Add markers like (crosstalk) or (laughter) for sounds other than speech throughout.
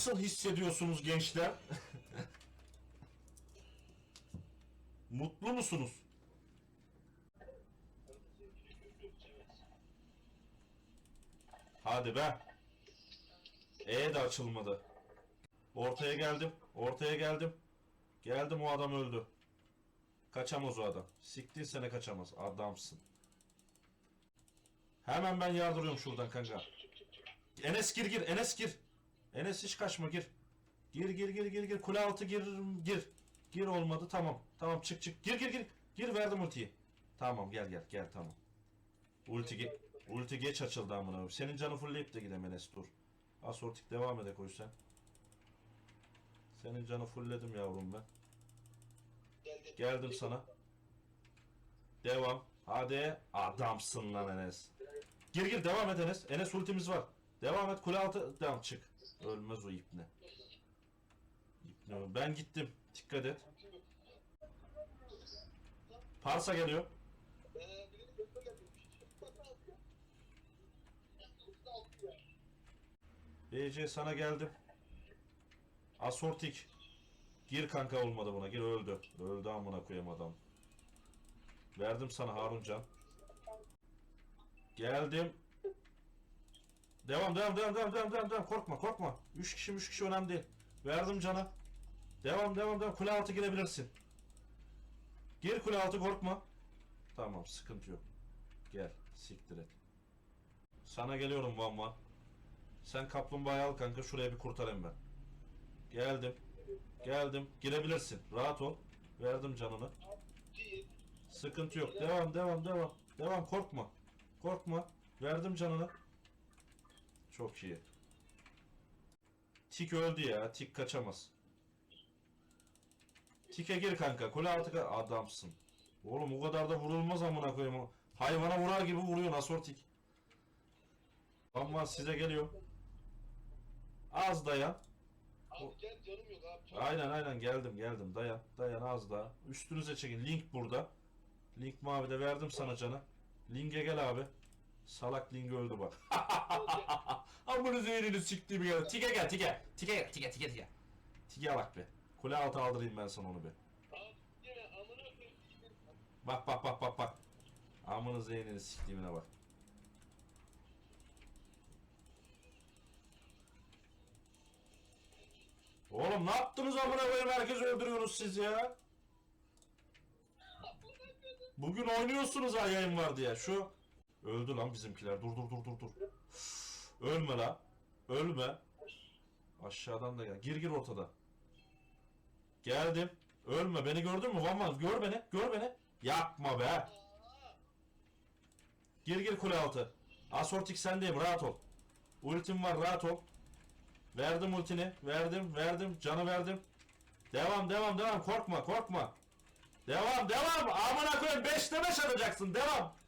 Nasıl hissediyorsunuz gençler? Mutlu musunuz? Hadi be. E de açılmadı. Ortaya geldim. Ortaya geldim. Geldim o adam öldü. Kaçamaz o adam. Siktin sene kaçamaz. Adamsın. Hemen ben yardırıyorum şuradan kanka. Enes gir gir. Enes gir. Enes hiç kaçma gir. Gir gir gir gir gir. Kule altı gir gir. Gir olmadı tamam. Tamam çık çık. Gir gir gir. Gir verdim ultiyi. Tamam gel gel gel tamam. Ulti ge ulti geç açıldı amına. Senin canı fullleyip de gidelim Enes dur. Asortik devam ede koy sen. Senin canı fullledim yavrum ben. Geldi. Geldim sana. Devam. Hadi. Adamsın lan Enes. Gir gir devam et Enes. Enes ultimiz var. Devam et kule altı. Devam çık. Ölmez o ipne. İpne. Ben gittim. Dikkat et. Parsa geliyor. BC sana geldim. Asortik. Gir kanka olmadı buna. Gir öldü. Öldü amına koyayım adam. Verdim sana Haruncan. Geldim. Devam devam devam devam devam devam devam korkma korkma. 3 kişi 3 kişi önemli değil. Verdim cana. Devam devam devam kule altı girebilirsin. Gir kule altı korkma. Tamam sıkıntı yok. Gel siktir et. Sana geliyorum Van Van. Sen kaplumbağayı al kanka şuraya bir kurtarayım ben. Geldim. Geldim. Girebilirsin. Rahat ol. Verdim canını. Sıkıntı yok. Devam devam devam. Devam korkma. Korkma. Verdim canını. Çok iyi. Tik öldü ya. Tik kaçamaz. Tik'e gir kanka. Kule altı adamsın. Oğlum o kadar da vurulmaz amına koyayım. Hayvana vurar gibi vuruyor Nasor Tik. Ama size geliyor. Az dayan. Abi gel canım yok abi. Çok Aynen aynen geldim geldim. Dayan dayan az daha. Üstünüze çekin. Link burada. Link mavi de verdim sana canı. Link'e gel abi. Salak Link öldü bak. (laughs) Amını zehrini siktiğimi gel. Tike gel tike. Tike gel tike tike tike. Tike bak be. Kule altı aldırayım ben sana onu bir. Koyayım. Bak bak bak bak bak. Amını zeynini siktiğimine bak. Oğlum ne yaptınız amına koyayım herkes öldürüyorsunuz siz ya. Bugün oynuyorsunuz ha yayın var diye. Şu öldü lan bizimkiler. Dur dur dur dur dur. Ölme lan. Ölme. Aşağıdan da gel. Gir gir ortada. Geldim. Ölme. Beni gördün mü? Van Van gör beni. Gör beni. Yapma be. Gir gir kule altı. Asortik sendeyim. Rahat ol. Ultim var. Rahat ol. Verdim ultini. Verdim. Verdim. Canı verdim. Devam devam devam. Korkma korkma. Devam devam. Amına koyayım 5'te 5 atacaksın. Devam.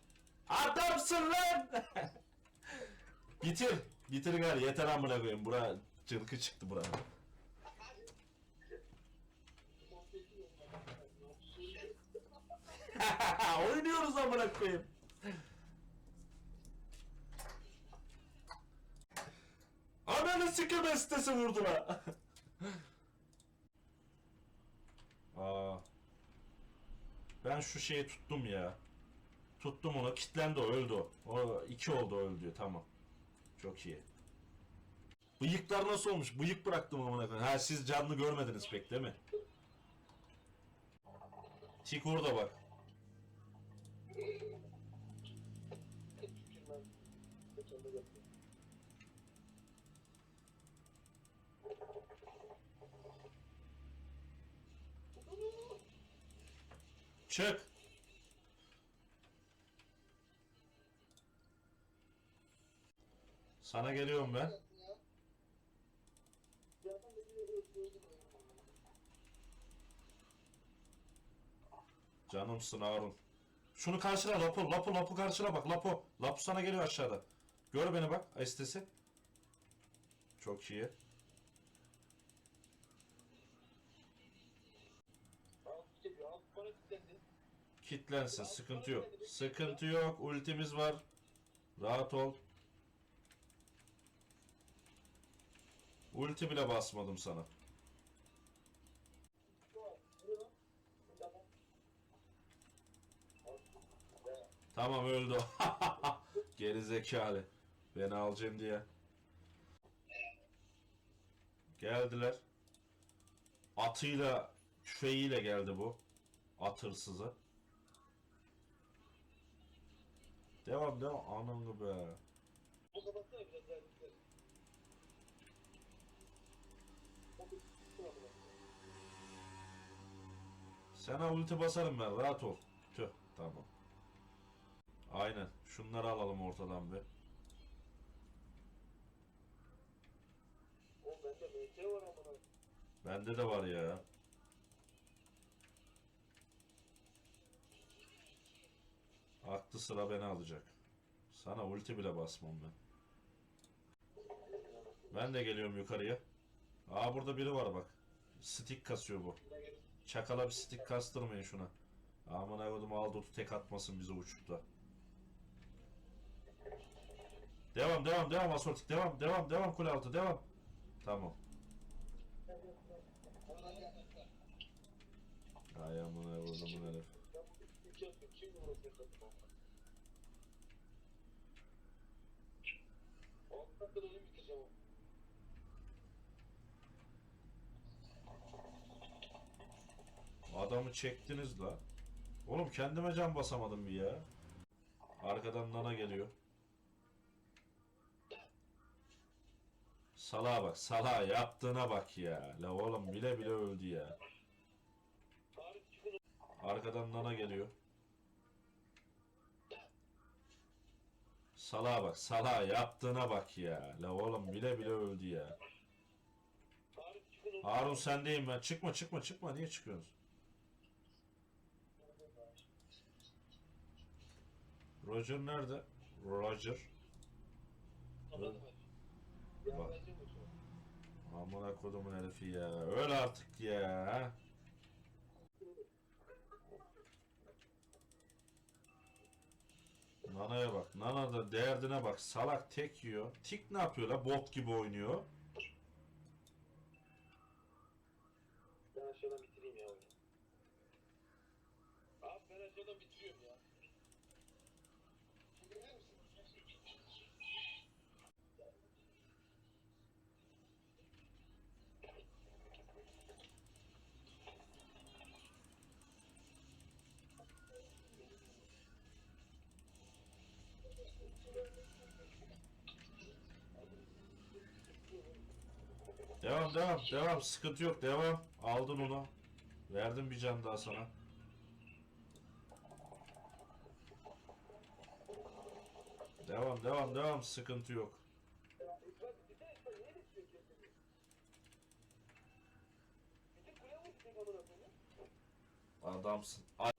Adamsın lan. (laughs) Bitir. Bitir gari. Yeter amına koyayım. Bura çılgı çıktı bura. (laughs) Oynuyoruz amına koyayım. Ananı sikime sitesi vurdular. (laughs) Aa. Ben şu şeyi tuttum ya. Tuttum onu. Kitlendi o. Öldü o. O iki oldu öldü. Tamam. Çok iyi. Bıyıklar nasıl olmuş? Bıyık bıraktım amına koyayım. Ha siz canlı görmediniz pek değil mi? Tik orada bak. Çık. Sana geliyorum ben. Canımsın Harun. Şunu karşıla Lapo. Lapo Lapo karşıla bak Lapo. Lapo sana geliyor aşağıda. Gör beni bak estesi. Çok iyi. Kitlensin sıkıntı yok. Sıkıntı yok. Ultimiz var. Rahat ol. Ulti bile basmadım sana. Tamam öldü. (laughs) Geri zekalı. Beni alacağım diye. Geldiler. Atıyla, tüfeğiyle geldi bu. At hırsızı. Devam devam. Ananı be. Bu biraz Sana ulti basarım ben rahat ol. Tüh tamam. Aynen. Şunları alalım ortadan bir. Oğlum bende MT var amına. Bende de var ya. Aklı sıra beni alacak. Sana ulti bile basmam ben. Ben de geliyorum yukarıya. Aa burada biri var bak. Stick kasıyor bu. Çakala bir stick kastırmayın şuna. Aman avradım aldı otu tek atmasın bize uçukta. Devam devam devam asortik devam devam devam kule altı devam. Tamam. Ay aman avradım herif. Ben bu iki atıyorum. Şimdi uğraşıyor takım onunla. Altı dakikada oyun bitireceğim ama. Adamı çektiniz la. Oğlum kendime can basamadım bir ya. Arkadan nana geliyor. Salağa bak, salağa yaptığına bak ya. La oğlum bile bile öldü ya. Arkadan nana geliyor. Salağa bak, salağa yaptığına bak ya. La oğlum bile bile öldü ya. Harun sendeyim ben. Çıkma çıkma çıkma. Niye çıkıyorsunuz? Roger nerede? Roger. Bak. Amına kodumun herifi ya. Öl artık ya. Nana'ya bak. Nana da derdine bak. Salak tek yiyor. Tik ne yapıyor la? Bot gibi oynuyor. Ben aşağıdan bitireyim ya oyunu. Abi ben aşağıdan bitiriyorum ya. Devam devam devam. Sıkıntı yok. Devam. Aldın onu. Verdim bir can daha sana. Devam devam devam. Sıkıntı yok. İsmail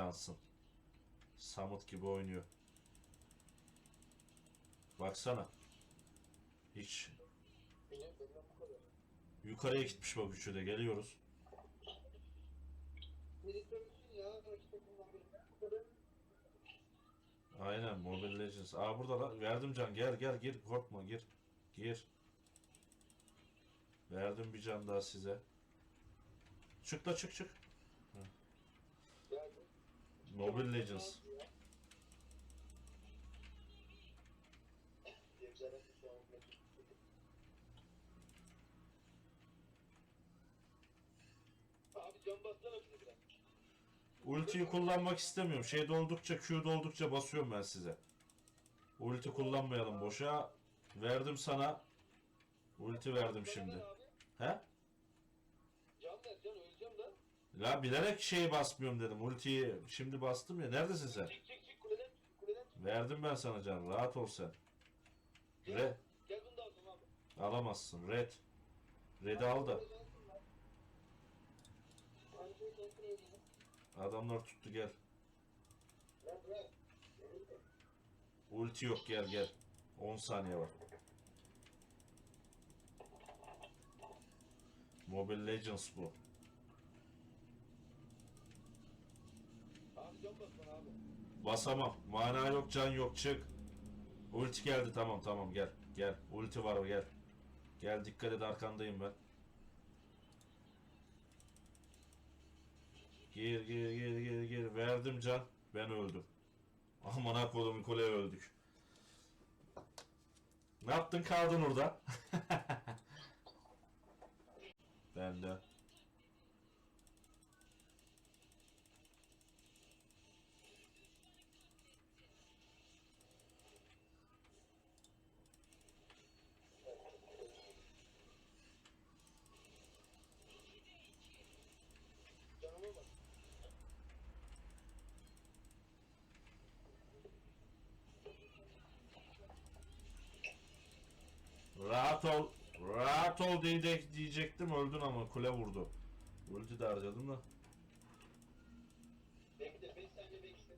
Johnson. Samut gibi oynuyor. Baksana. Hiç yukarıya gitmiş bak üçü de geliyoruz. Aynen Mobile Legends. Aa burada lan verdim can gel gel gir korkma gir. Gir. Verdim bir can daha size. Çık da çık çık. Geldi. Mobile Legends. Ultiyi kullanmak istemiyorum. Şey doldukça Q doldukça basıyorum ben size. Ulti kullanmayalım boşa. Verdim sana. Ulti verdim şimdi. He? Can ver can öleceğim La bilerek şeyi basmıyorum dedim. Ultiyi şimdi bastım ya. Neredesin sen? Çık çık çık kuleden çık kuleden çık. Verdim ben sana can. Rahat ol sen. Red. Gel bunu da aldım abi. Alamazsın. Red. Red'i al da. Adamlar tuttu gel. Ulti yok gel gel. 10 saniye var. Mobile Legends bu. Abi can bas bana abi. Basamam. Mana yok, can yok. Çık. Ulti geldi. Tamam tamam gel. Gel. Ulti var gel. Gel dikkat et arkandayım ben. Gir gir gir gir gir. Verdim can. Ben öldüm. Aman kodum kule öldük. Ne yaptın kaldın orada? (laughs) ben de. Rahat ol. Rahat ol diyecek, diyecektim öldün ama kule vurdu. Ulti de harcadım da. Bekle 5 saniye bekle.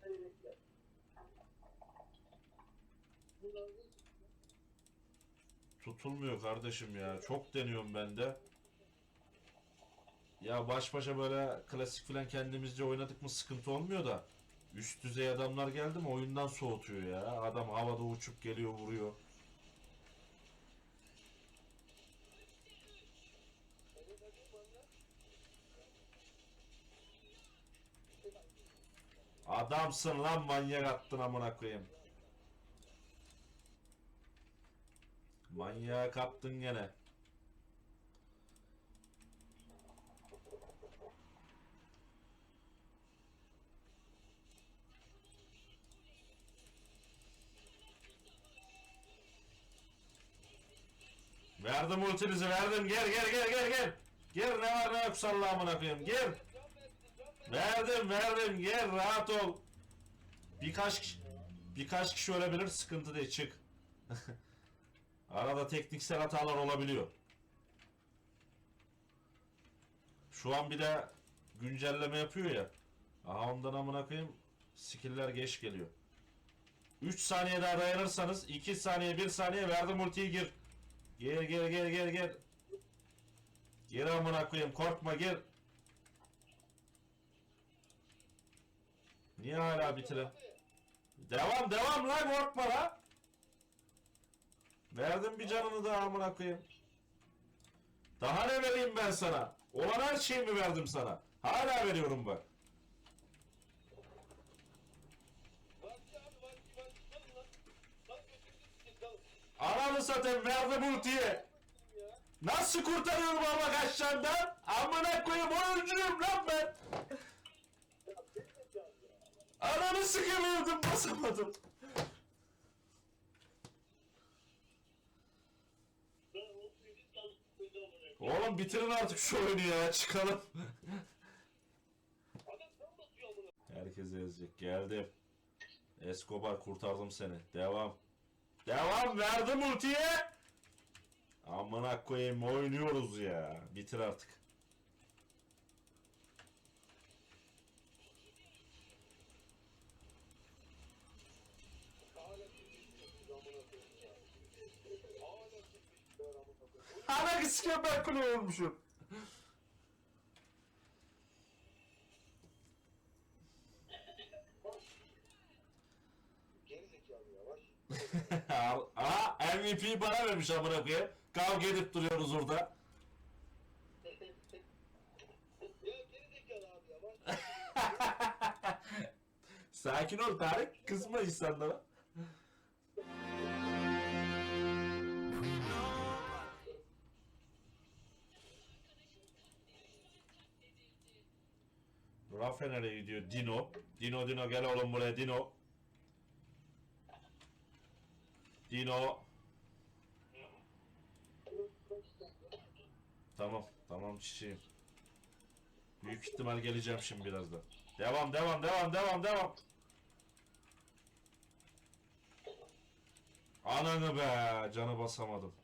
Hadi? Tutulmuyor kardeşim ya. Çok deniyorum ben de. Ya baş başa böyle klasik falan kendimizce oynadık mı sıkıntı olmuyor da. Üst düzey adamlar geldi mi oyundan soğutuyor ya. Adam havada uçup geliyor vuruyor. Adamsın lan manyak attın amına koyayım. Manyağı kaptın gene. Verdim ultinizi verdim. Gel gel gel gel gel. Gel ne var ne yok salla amına koyayım. Gel. Can versin, can ver. Verdim verdim gel rahat ol. Birkaç birkaç kişi ölebilir sıkıntı değil çık. (laughs) Arada tekniksel hatalar olabiliyor. Şu an bir de güncelleme yapıyor ya. Aha ondan amına koyayım skill'ler geç geliyor. 3 saniye daha dayanırsanız 2 saniye 1 saniye verdim ultiyi gir. Gir gir gir gir gir. Gir amına koyayım korkma gir. Niye hala bitire? Devam devam lan korkma lan. Verdim bir canını daha amına koyayım. Daha ne vereyim ben sana? Olan her şeyi mi verdim sana? Hala veriyorum bak. Ananı satayım verdim ultiyi. Ya. Nasıl kurtarıyorum ama kaçacağından? Amına koyayım oyuncuyum lan ben. Ananı sıkılıyordum basamadım. Oğlum bitirin artık şu oyunu ya çıkalım. Herkes ezecek. Geldim. Escobar kurtardım seni. Devam. Devam verdim ultiye. Amına koyayım oynuyoruz ya. Bitir artık. Hala sikmişler amına koyayım ya. Hala sikmişler amına koyayım. Ana kısken ben kule olmuşum. Geri zekalı yavaş. Aa MVP bana vermiş amına koyayım. Kavga edip duruyoruz orada. (laughs) ya geri zekalı abi yavaş. Sakin ol Tarık. Kızma insanlara. Rafa nereye gidiyor? Dino. Dino Dino gel oğlum buraya Dino. Dino. Tamam tamam çiçeğim. Büyük ihtimal geleceğim şimdi birazdan. Devam devam devam devam devam. Ananı be canı basamadım.